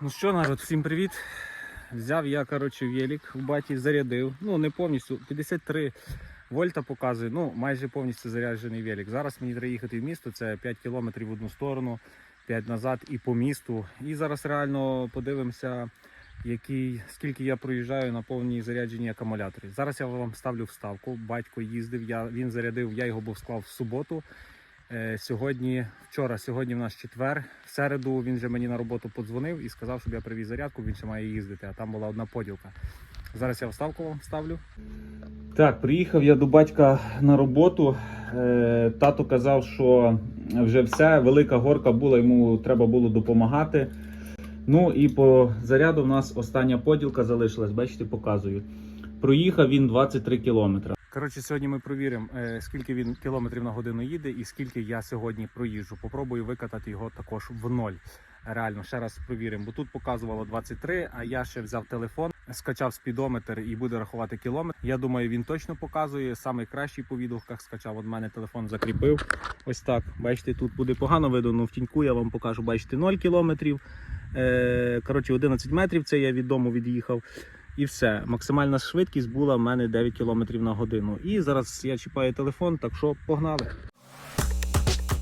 Ну що, народ, всім привіт. Взяв я, коротше, велик у баті, зарядив. Ну, не повністю, 53 вольта показує, ну, майже повністю заряджений велик. Зараз мені треба їхати в місто, це 5 кілометрів в одну сторону, 5 назад і по місту. І зараз реально подивимося, який, скільки я проїжджаю на повній зарядженні акумуляторі. Зараз я вам ставлю вставку. Батько їздив, я, він зарядив, я його був склав в суботу. Е, Сьогодні, вчора, сьогодні в нас четвер. В середу він же мені на роботу подзвонив і сказав, щоб я привіз зарядку, він ще має їздити, а там була одна поділка. Зараз я вставку вам ставлю. Так, приїхав я до батька на роботу. Е, Тато казав, що вже все, велика горка була, йому треба було допомагати. Ну і по заряду в нас остання поділка залишилась, бачите, показую. Проїхав він 23 кілометри. Коротше, сьогодні ми провіримо, е, скільки він кілометрів на годину їде і скільки я сьогодні проїжджу. Попробую викатати його також в ноль. Реально, ще раз провіримо, бо тут показувало 23, а я ще взяв телефон, скачав спідометр і буде рахувати кілометр. Я думаю, він точно показує. Самий кращий по відгуках скачав. От мене телефон закріпив. Ось так. Бачите, тут буде погано видно, але в тіньку я вам покажу. Бачите, 0 кілометрів. Е, Коротше, 11 метрів. Це я від дому від'їхав. І все. Максимальна швидкість була в мене 9 км на годину. І зараз я чіпаю телефон, так що погнали.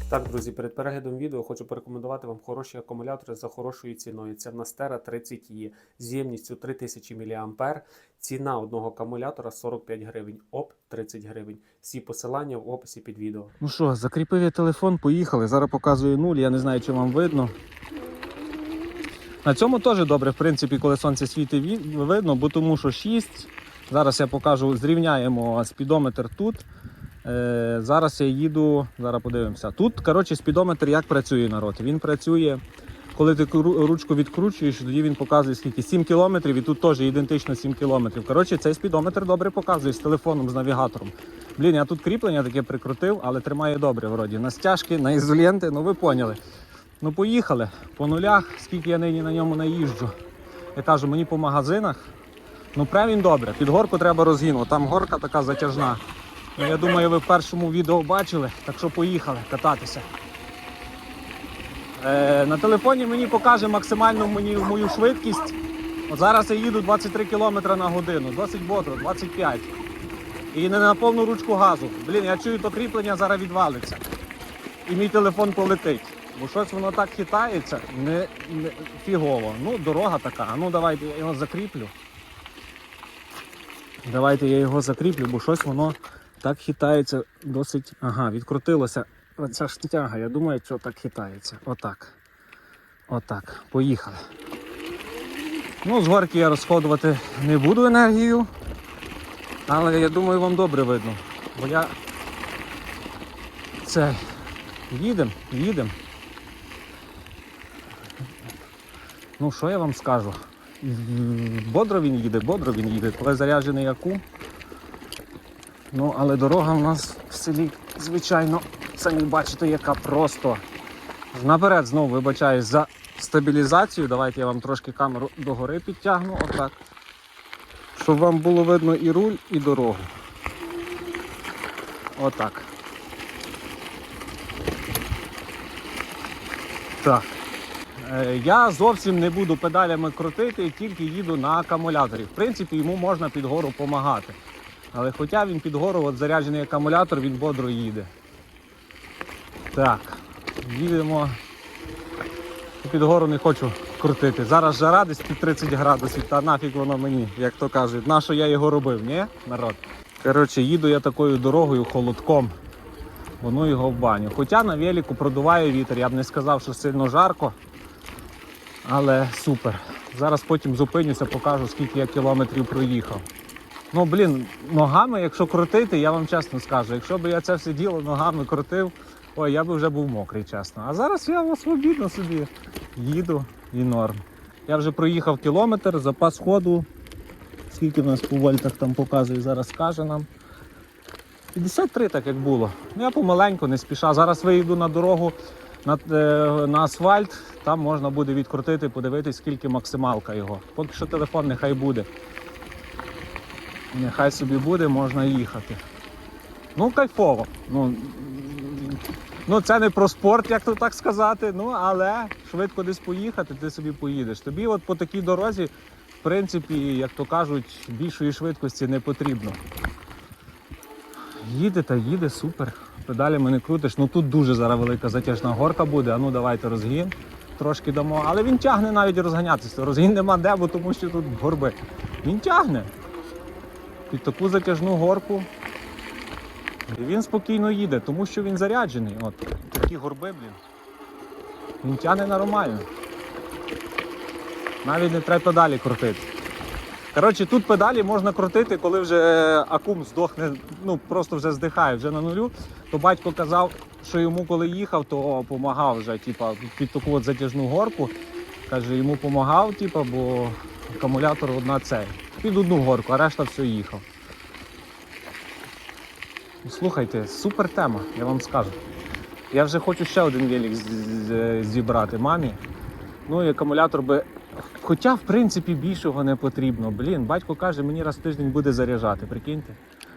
Так, друзі, перед переглядом відео хочу порекомендувати вам хороші акумулятори за хорошою ціною. Це в нас Terra 30 e з ємністю 3000 мА. Ціна одного акумулятора 45 гривень, ОП 30 гривень. Всі посилання в описі під відео. Ну що, закріпив я телефон, поїхали. Зараз показую нуль. Я не знаю, чи вам видно. На цьому теж добре, в принципі, коли сонце світить, видно, бо тому що 6. Зараз я покажу, зрівняємо спідометр тут. Е, зараз я їду, зараз подивимося. Тут, коротше, спідометр як працює народ. Він працює, коли ти ручку відкручуєш, тоді він показує скільки 7 кілометрів, і тут теж ідентично 7 кілометрів. Коротше, цей спідометр добре показує з телефоном, з навігатором. Блін, я тут кріплення таке прикрутив, але тримає добре вроді. На стяжки, на ізоленти, ну ви поняли. Ну поїхали по нулях, скільки я нині на ньому наїжджу. Я кажу, мені по магазинах. Ну прям він добре. Під горку треба розгіну. Там горка така затяжна. Ну, я думаю, ви в першому відео бачили, так що поїхали кататися. Е, на телефоні мені покаже максимальну мені, мою швидкість. От зараз я їду 23 км на годину, досить бодро, 25. І не на повну ручку газу. Блін, я чую, то кріплення зараз відвалиться. І мій телефон полетить. Бо щось воно так хитається, не, не фігово. Ну, дорога така. Ну давайте я його закріплю. Давайте я його закріплю, бо щось воно так хитається досить. Ага, відкрутилося. Оця ж тяга, я думаю, що так хитається. Отак. Отак. Поїхали. Ну, з горки я розходувати не буду енергію. Але я думаю, вам добре видно. Бо я це їдем, їдем. Ну, що я вам скажу? Бодро він їде, бодро він їде, коли заряджений аку. Ну, але дорога в нас в селі, звичайно, самі бачите, яка просто. Наперед знову вибачаюсь за стабілізацію. Давайте я вам трошки камеру догори підтягну, отак. Щоб вам було видно і руль, і дорогу. Отак. Так. Е, Я зовсім не буду педалями крутити, тільки їду на акумуляторі. В принципі, йому можна під гору допомагати. Але хоча він під гору, от заряджений акумулятор, він бодро їде. Так, їдемо. Під гору не хочу крутити. Зараз жара десь під 30 градусів, та нафіг воно мені, як то кажуть. На що я його робив, ні, народ? Коротше, їду я такою дорогою холодком. Воно його в баню. Хоча на велику продуває вітер, я б не сказав, що сильно жарко. Але супер. Зараз потім зупинюся, покажу, скільки я кілометрів проїхав. Ну, блін, ногами, якщо крутити, я вам чесно скажу, якщо б я це все діло ногами крутив, ой, я би вже був мокрий, чесно. А зараз я свобідно собі їду і норм. Я вже проїхав кілометр, запас ходу. Скільки в нас по вольтах там показує, зараз скаже нам. 53, так як було. Ну, я помаленьку, не спіша. Зараз виїду на дорогу на, е, на асфальт, там можна буде відкрутити, подивитись, скільки максималка його. Поки що телефон нехай буде. Нехай собі буде, можна їхати. Ну, кайфово. Ну, Ну, це не про спорт, як то так сказати. Ну, але швидко десь поїхати, ти собі поїдеш. Тобі от по такій дорозі, в принципі, як то кажуть, більшої швидкості не потрібно. Їде та їде, супер. Педалями не крутиш. Ну тут дуже зараз велика затяжна горка буде. А ну давайте розгін. Трошки дамо. Але він тягне навіть розганятися. Розгін нема де, бо тому що тут горби. Він тягне. Під таку затяжну горку. І він спокійно їде, тому що він заряджений. От такі горби, блін. Він тягне нормально. Навіть не треба педалі крутити. Коротше, тут педалі можна крутити, коли вже акум здохне, ну просто вже здихає, вже на нулю. То батько казав, що йому коли їхав, то допомагав вже, типа, під таку от затяжну горку. Каже, йому допомагав, типа, бо акумулятор одна цей. Під одну горку, а решта все їхав. Слухайте, супер тема, я вам скажу. Я вже хочу ще один велик зібрати мамі. Ну і акумулятор би. Хоча, в принципі, більшого не потрібно. Блін, батько каже, мені раз в тиждень буде заряджати. Прикиньте.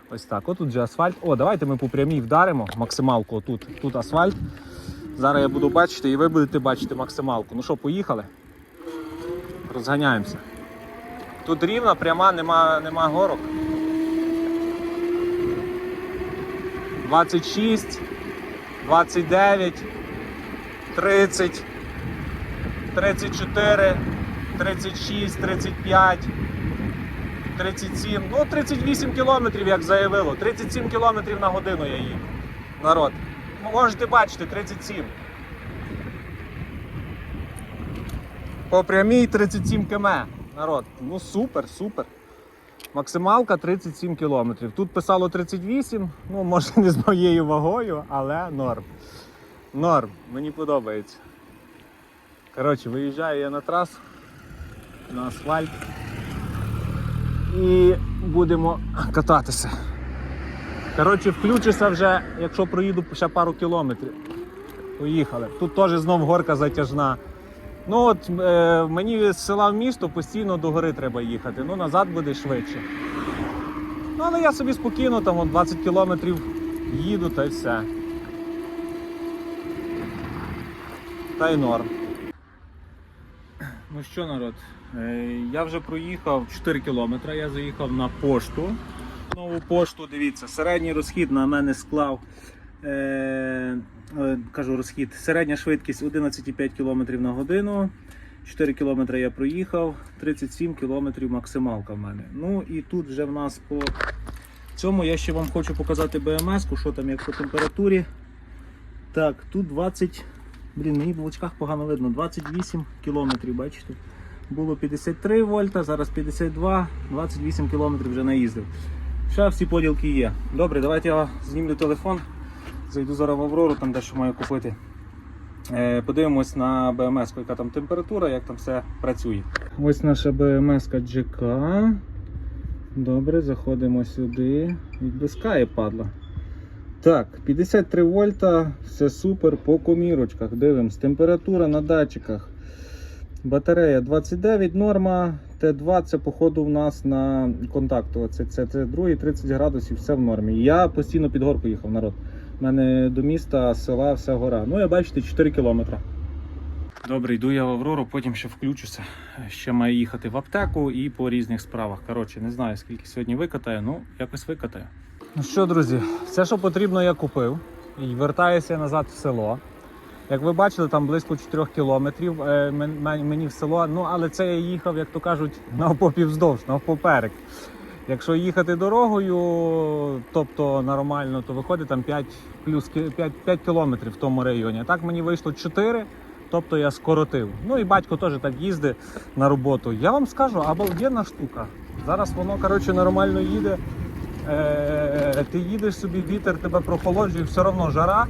Ось так. Отут же асфальт. О, давайте ми по прямій вдаримо максималку. Тут, тут асфальт. Зараз я буду бачити і ви будете бачити максималку. Ну що, поїхали? Розганяємося. Тут рівна, пряма, нема, нема горок. 26, 29, 30, 34, 36, 35, 37, ну 38 кілометрів, як заявило. 37 кілометрів на годину я їду. Народ. Можете бачити, 37. По прямій 37 км. Народ. Ну супер, супер. Максималка 37 кілометрів. Тут писало 38, ну може не з моєю вагою, але норм. Норм, мені подобається. Коротше, виїжджаю я на трасу, на асфальт і будемо кататися. Коротше, включуся вже, якщо проїду ще пару кілометрів. Поїхали. Тут теж знов горка затяжна. Ну от е, мені з села в місто постійно до гори треба їхати. Ну назад буде швидше. Ну але я собі спокійно там от 20 кілометрів їду та й все. Та й норм. Ну що, народ, е, я вже проїхав 4 кілометри, я заїхав на пошту. Нову пошту, дивіться, середній розхід на мене склав. Е, е, кажу розхід. Середня швидкість 11,5 км на годину. 4 км я проїхав, 37 км максималка в мене. Ну і тут вже в нас по цьому я ще вам хочу показати БМС, що там як по температурі. Так, тут 20. Блін, мені в очках погано видно. 28 кілометрів, бачите? Було 53 вольта, зараз 52, 28 кілометрів вже наїздив. Ще всі поділки є. Добре, давайте я знімлю телефон. Зайду зараз в Аврору, там дещо маю купити. Е, Подивимось на БМС, яка там температура, як там все працює. Ось наша БМС GK. Добре, заходимо сюди. Відбискає падла. Так, 53 вольта, все супер по комірочках. Дивимось. Температура на датчиках. Батарея 29 норма. Т2 це походу в нас на контакту. Це, це, це другий 30 градусів, все в нормі. Я постійно під горку їхав, народ. У мене до міста, села, вся гора. Ну, я бачите, 4 кілометри. Добре, йду я в Аврору, потім ще включуся. Ще маю їхати в аптеку і по різних справах. Коротше, не знаю, скільки сьогодні викатаю, ну якось викатаю. Ну що, друзі, все, що потрібно, я купив. І вертаюся назад в село. Як ви бачили, там близько 4 кілометрів е, мен- мен- мені в село. Ну, але це я їхав, як то кажуть, навпопівздовж, навпоперек. Якщо їхати дорогою, тобто нормально, то виходить там 5 плюс 5, 5 кілометрів в тому районі. Так мені вийшло 4, тобто я скоротив. Ну і батько теж так їздить на роботу. Я вам скажу, обалденна штука. Зараз воно коротше, нормально їде. Е, ти їдеш собі, вітер тебе прохолоджує, все одно жара.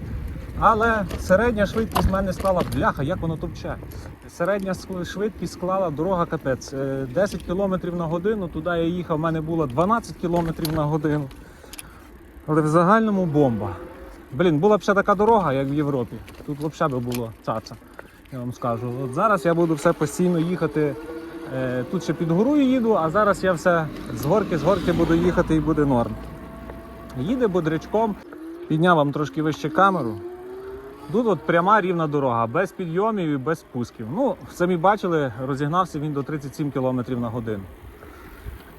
Але середня швидкість в мене склала бляха, як воно топче. Середня швидкість склала дорога капець. Е, 10 км на годину, туди я їхав, в мене було 12 км на годину. Але в загальному бомба. Блін, була б ще така дорога, як в Європі. Тут взагалі би було цаца, я вам скажу. От зараз я буду все постійно їхати. Е, Тут ще під горою їду, а зараз я все з горки, з горки буду їхати і буде норм. Їде бодрячком. Підняв вам трошки вище камеру. Тут от пряма рівна дорога, без підйомів і без спусків. Ну, самі бачили, розігнався він до 37 км на годину.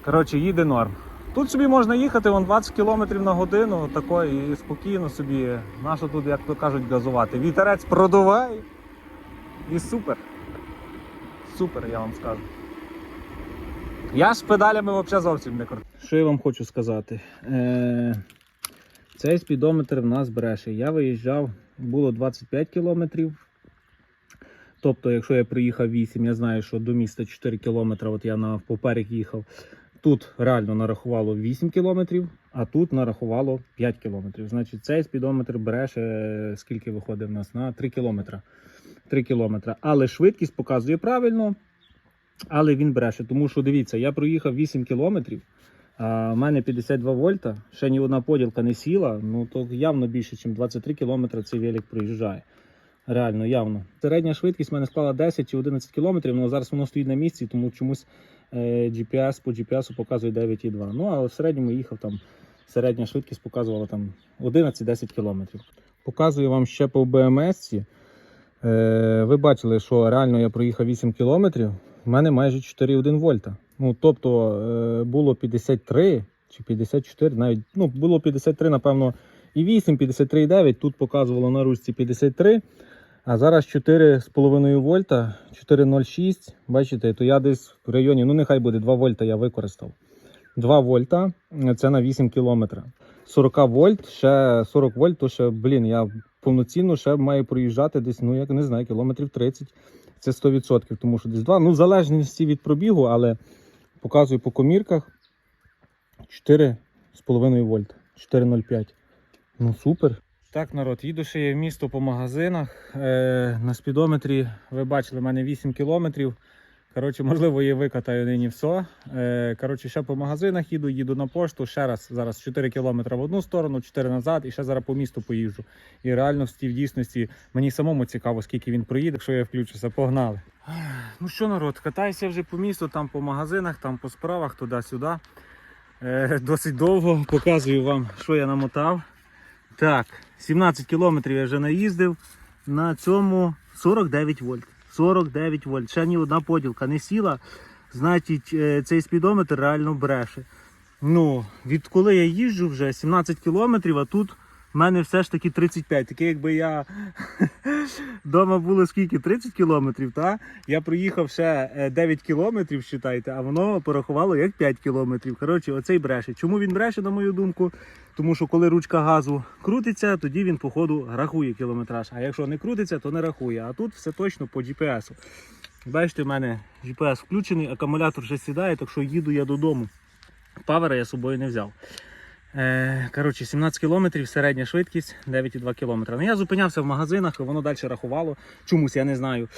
Коротше, їде норм. Тут собі можна їхати вон 20 км на годину, тако, і спокійно собі. Нащо тут, як то кажуть, газувати. Вітерець продуває. І супер. Супер, я вам скажу. Я ж педалями взагалі зовсім не крутий. Що я вам хочу сказати? Е, цей спідометр в нас бреше. Я виїжджав, було 25 кілометрів. Тобто, якщо я приїхав 8, я знаю, що до міста 4 кілометри, от я на поперек їхав. Тут реально нарахувало 8 кілометрів, а тут нарахувало 5 кілометрів. Значить, цей спідометр бреше, скільки виходить в нас на 3 кілометри. 3 кілометри. Але швидкість показує правильно, але він бреше. Тому що дивіться, я проїхав 8 кілометрів, а в мене 52 вольта, ще ні одна поділка не сіла, ну то явно більше, ніж 23 кілометри цей велик проїжджає. Реально, явно. Середня швидкість в мене склала 10 чи 11 кілометрів, але зараз воно стоїть на місці, тому чомусь е, GPS по GPS показує 9,2. Ну, але в середньому їхав там, середня швидкість показувала там 11-10 кілометрів. Показую вам ще по BMS. Е, ви бачили, що реально я проїхав 8 кілометрів, в мене майже 4,1 вольта. Ну, тобто е, було 53 чи 54, навіть ну, було 53, напевно, і 8, 53,9. Тут показувало на ручці 53. А зараз 4,5 вольта, 4,06. Бачите, то я десь в районі, ну нехай буде 2 вольта я використав. 2 вольта це на 8 кілометрів. 40 вольт, ще 40 вольт, то ще, блін, я повноцінно ще маю проїжджати десь, ну як не знаю, кілометрів 30. Це 100%, тому що десь 2. Ну, в залежності від пробігу, але показую по комірках 4,5 вольт, 4,05. Ну супер. Так, народ, їду ще я в місто по магазинах. Е, на спідометрі ви бачили, в мене 8 кілометрів. Коротше, можливо, я викатаю нині все. Е, коротше, ще по магазинах їду, їду на пошту. Ще раз зараз 4 кілометри в одну сторону, 4 назад, і ще зараз по місту поїжджу. І реальності, в дійсності, мені самому цікаво, скільки він проїде, якщо я включуся. Погнали. Ну що, народ, катаюся вже по місту, там по магазинах, там по справах, туди-сюди. Е, досить довго показую вам, що я намотав. Так, 17 кілометрів я вже наїздив. На цьому 49 вольт. 49 вольт. Ще ні одна поділка не сіла. Значить, е, цей спідометр реально бреше. Ну, відколи я їжджу вже 17 кілометрів, а тут в мене все ж таки 35. Таке, якби я вдома було скільки? 30 кілометрів, та? Я проїхав ще е, 9 кілометрів, вважайте, а воно порахувало як 5 кілометрів. Коротше, оцей бреше. Чому він бреше, на мою думку? Тому що коли ручка газу крутиться, тоді він, по ходу, рахує кілометраж. А якщо не крутиться, то не рахує. А тут все точно по GPS. Бачите, в мене GPS включений, акумулятор вже сідає, так що їду я додому. Павера я з собою не взяв. Е, коротше, 17 кілометрів, середня швидкість 9,2 км. Ну, я зупинявся в магазинах, воно далі рахувало. Чомусь я не знаю.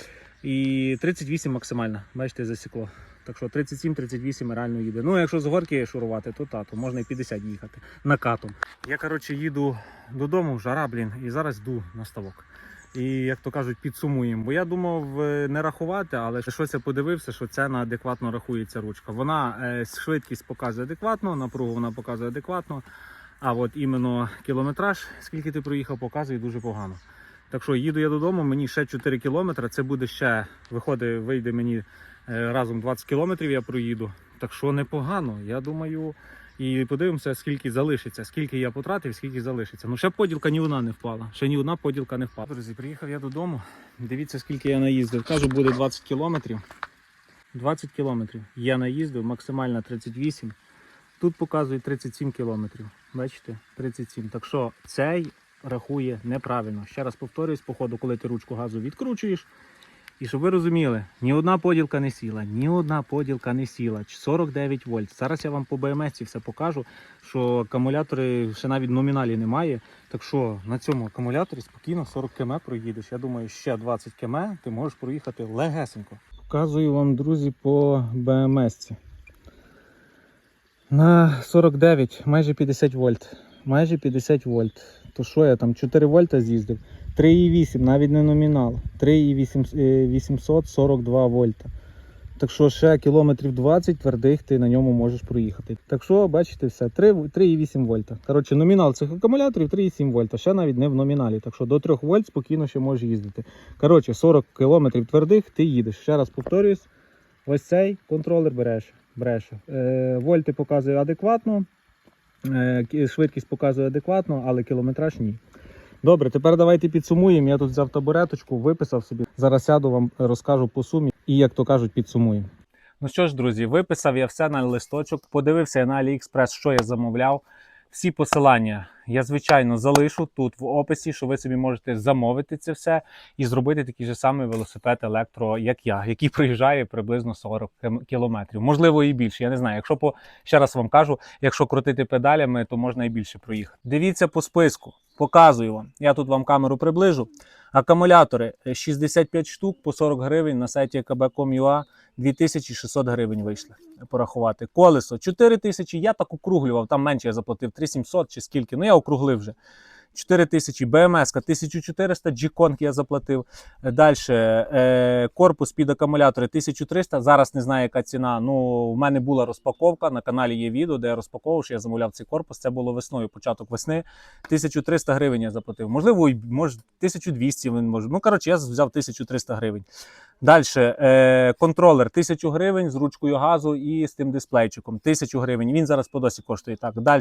І 38 максимально. Бачите, засікло. Так що 37-38 реально їде. Ну, якщо з горки шурувати, то та, можна і 50 їхати накатом. Я коротше, їду додому, жара, блін, і зараз йду на ставок. І як то кажуть, підсумуємо. Бо я думав е, не рахувати, але щось я подивився, що це на адекватно рахується ручка. Вона е, швидкість показує адекватно, напругу вона показує адекватно. А от іменно кілометраж, скільки ти проїхав, показує дуже погано. Так що їду я додому, мені ще 4 кілометри. Це буде ще виходить, вийде мені е, разом 20 кілометрів. Я проїду. Так що непогано. Я думаю, і подивимося, скільки залишиться, скільки я потратив, скільки залишиться. Ну ще поділка ні одна не впала. Ще ні одна поділка не впала. Друзі, приїхав я додому. Дивіться, скільки я наїздив. Кажу, буде 20 кілометрів. 20 кілометрів. Я наїздив, максимально 38. Тут показує 37 кілометрів. Бачите? 37. Так що цей рахує неправильно. Ще раз повторюсь, по ходу, коли ти ручку газу відкручуєш. І щоб ви розуміли, ні одна поділка не сіла, ні одна поділка не сіла. 49 вольт. Зараз я вам по БМС все покажу, що акумулятори ще навіть номіналі немає. Так що на цьому акумуляторі спокійно 40 км проїдеш. Я думаю, ще 20 км ти можеш проїхати легесенько. Показую вам, друзі, по БМС. На 49, майже 50 вольт. Майже 50 вольт. То що я там 4 вольта з'їздив? 3,8, навіть не номінал. 3,842 вольта. Так що ще кілометрів 20 твердих ти на ньому можеш проїхати. Так що, бачите, все, 3,8 вольта. Коротше, номінал цих акумуляторів 3,7 вольта. Ще навіть не в номіналі. Так що до 3 вольт спокійно ще можеш їздити. Коротше, 40 кілометрів твердих ти їдеш. Ще раз повторюсь, ось цей контролер береш. бреше. Е, вольти показує адекватно, е, швидкість показує адекватно, але кілометраж ні. Добре, тепер давайте підсумуємо. Я тут взяв табуреточку, виписав собі. Зараз сяду вам розкажу по сумі і, як то кажуть, підсумуємо. Ну що ж, друзі, виписав я все на листочок, подивився я на AliExpress, що я замовляв. Всі посилання я, звичайно, залишу тут в описі, що ви собі можете замовити це все і зробити такий же самий велосипед електро, як я, який проїжджає приблизно 40 кілометрів. Можливо, і більше. Я не знаю. Якщо по ще раз вам кажу, якщо крутити педалями, то можна і більше проїхати. Дивіться по списку, показую вам. Я тут вам камеру приближу. Акумулятори е, 65 штук по 40 гривень на сайті kb.com.ua 2600 гривень вийшли порахувати. Колесо 4000, я так округлював, там менше я заплатив 3700 чи скільки, ну я округлив вже. 4000, BMS 1400, G-Kong я заплатив. Далі е, корпус під акумулятори 1300. Зараз не знаю, яка ціна. Ну, в мене була розпаковка. На каналі є відео, де я розпаковував, що я замовляв цей корпус. Це було весною, початок весни. 1300 гривень я заплатив. Можливо, може 1200 він може. Ну, коротше, я взяв 1300 гривень. Далі е, контролер 1000 гривень з ручкою газу і з тим дисплейчиком. 1000 гривень. Він зараз по досі коштує так. Далі.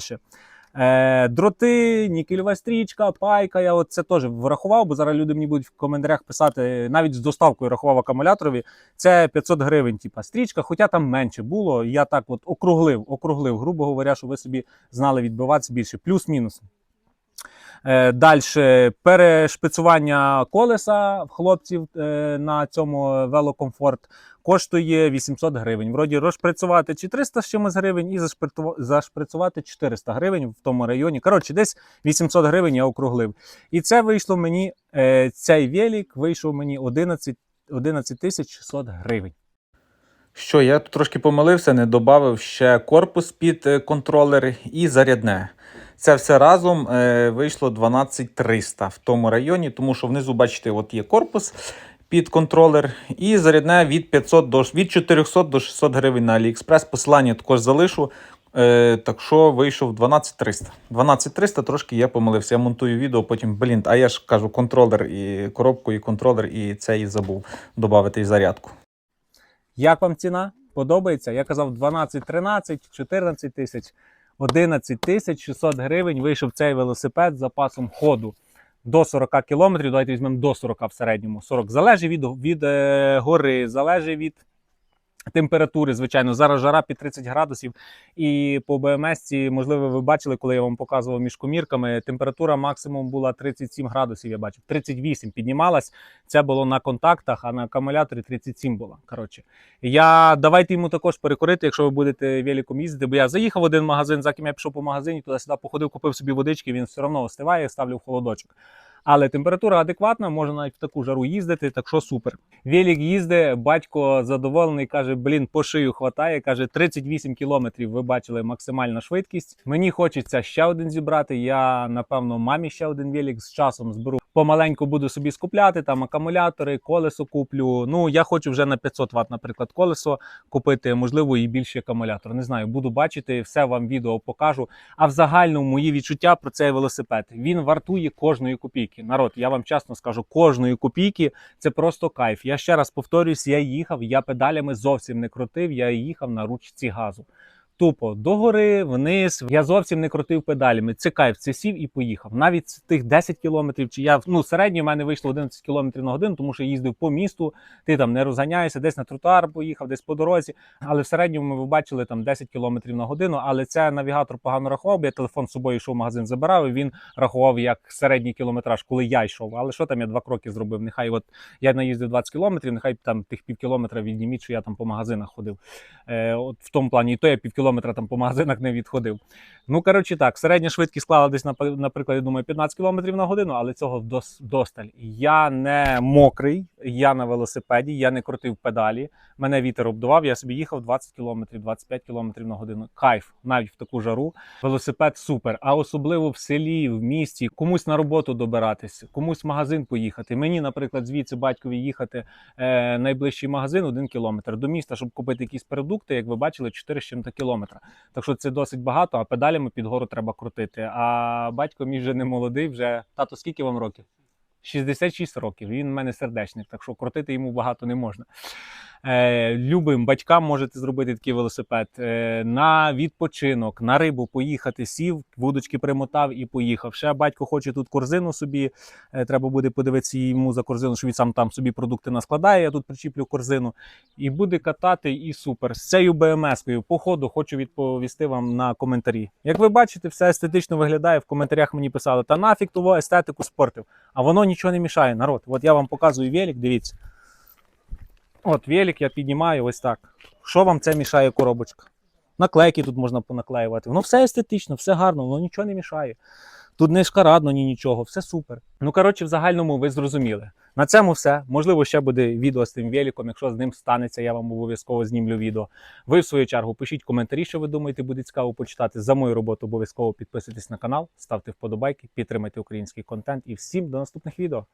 Е, дроти, нікельова стрічка, пайка. Я це теж врахував, бо зараз люди мені будуть в коментарях писати, навіть з доставкою рахував акумуляторові. Це 500 гривень, типа стрічка, хоча там менше було. Я так от округлив, округлив, грубо говоря, що ви собі знали відбиватися більше. Плюс-мінус. Е, Далі перешпицування колеса хлопців е, на цьому велокомфорт коштує 800 гривень. Вроді розшприцювати чи 300 з чимось гривень і зашприцювати 400 гривень в тому районі. Коротше, десь 800 гривень я округлив. І це вийшло мені, е, цей велик вийшов мені 11, 11 600 гривень. Що, я тут трошки помилився, не додав ще корпус під е, контролер і зарядне. Це все разом е, вийшло 12300 в тому районі, тому що внизу, бачите, от є корпус під контролер і зарядне від 500 до від 400 до 600 гривень на AliExpress. Посилання також залишу. Е, так що вийшов 12300. 12300 трошки я помилився. Я монтую відео, потім, блін, а я ж кажу, контролер і коробку, і контролер, і це і забув додати зарядку. Як вам ціна? Подобається? Я казав 12, 13, 14 тисяч, 11 тисяч 600 гривень вийшов цей велосипед з запасом ходу до 40 кілометрів. Давайте візьмемо до 40 в середньому. 40 залежить від, від е, гори, залежить від температури, звичайно. Зараз жара під 30 градусів. І по БМС, можливо, ви бачили, коли я вам показував між комірками, температура максимум була 37 градусів. Я бачив. 38 піднімалась. Це було на контактах, а на акумуляторі 37 була. Коротше, я давайте йому також перекурити, якщо ви будете великом їздити. Бо я заїхав в один магазин, за ким я пішов по магазині, туди-сюди походив, купив собі водички, він все одно остиває, ставлю в холодочок. Але температура адекватна, можна навіть в таку жару їздити, так що супер. Велик їздить, батько задоволений, каже: блін, по шию хватає. Каже, 38 кілометрів. Ви бачили максимальна швидкість. Мені хочеться ще один зібрати. Я напевно мамі ще один велик з часом зберу. Помаленьку буду собі скупляти там акумулятори, колесо куплю. Ну я хочу вже на 500 Вт, наприклад, колесо купити, можливо, і більший акумулятор. Не знаю, буду бачити, все вам відео покажу. А в загальному мої відчуття про цей велосипед він вартує кожної копійки. Народ, я вам чесно скажу, кожної копійки це просто кайф. Я ще раз повторюсь, я їхав, я педалями зовсім не крутив, я їхав на ручці газу. Тупо догори, вниз. Я зовсім не крутив педалями. Це кайф, це сів і поїхав. Навіть тих 10 кілометрів, чи я ну середньо в мене вийшло 11 кілометрів на годину, тому що я їздив по місту. Ти там не розганяєшся, десь на тротуар поїхав, десь по дорозі. Але в середньому ви бачили там 10 кілометрів на годину. Але це навігатор погано рахував, я телефон з собою йшов в магазин, забирав. і Він рахував як середній кілометраж, коли я йшов. Але що там я два кроки зробив? Нехай от я наїздив 20 кілометрів, нехай там тих пів кілометра відніміть, що я там по магазинах ходив. Е, от в тому плані, і то я пів кілометра там по магазинах не відходив. Ну, коротше так, середня швидкість склала десь, напр- наприклад, я думаю, 15 км на годину, але цього дос- досталь. Я не мокрий, я на велосипеді, я не крутив педалі. Мене вітер обдував, я собі їхав 20 км, 25 км на годину. Кайф, навіть в таку жару. Велосипед супер. А особливо в селі, в місті, комусь на роботу добиратись, комусь в магазин поїхати. Мені, наприклад, звідси батькові їхати е, найближчий магазин один кілометр до міста, щоб купити якісь продукти, як ви бачили, 4 з чим-то кілометра. Так що це досить багато, а педалями під гору треба крутити. А батько мій вже не молодий, вже тато, скільки вам років? 66 років. Він в мене сердечник, так що крутити йому багато не можна. Е, любим батькам можете зробити такий велосипед. Е, на відпочинок, на рибу поїхати, сів, вудочки примотав і поїхав. Ще батько хоче тут корзину собі. Е, треба буде подивитися йому за корзину, що він сам там собі продукти наскладає. Я тут причіплю корзину і буде катати, і супер. З цією БМС-кою по ходу хочу відповісти вам на коментарі. Як ви бачите, все естетично виглядає. В коментарях мені писали, та нафіг того естетику спортив. А воно нічого не мішає, народ. От я вам показую велик, дивіться. От велик я піднімаю ось так. Що вам це мішає коробочка? Наклейки тут можна понаклеювати. Воно все естетично, все гарно, воно нічого не мішає. Тут не шкарадно, ні нічого, все супер. Ну, коротше, в загальному ви зрозуміли. На цьому все. Можливо, ще буде відео з тим великом. Якщо з ним станеться, я вам обов'язково знімлю відео. Ви, в свою чергу, пишіть коментарі, що ви думаєте, буде цікаво почитати. За мою роботу обов'язково підписуйтесь на канал, ставте вподобайки, підтримайте український контент і всім до наступних відео.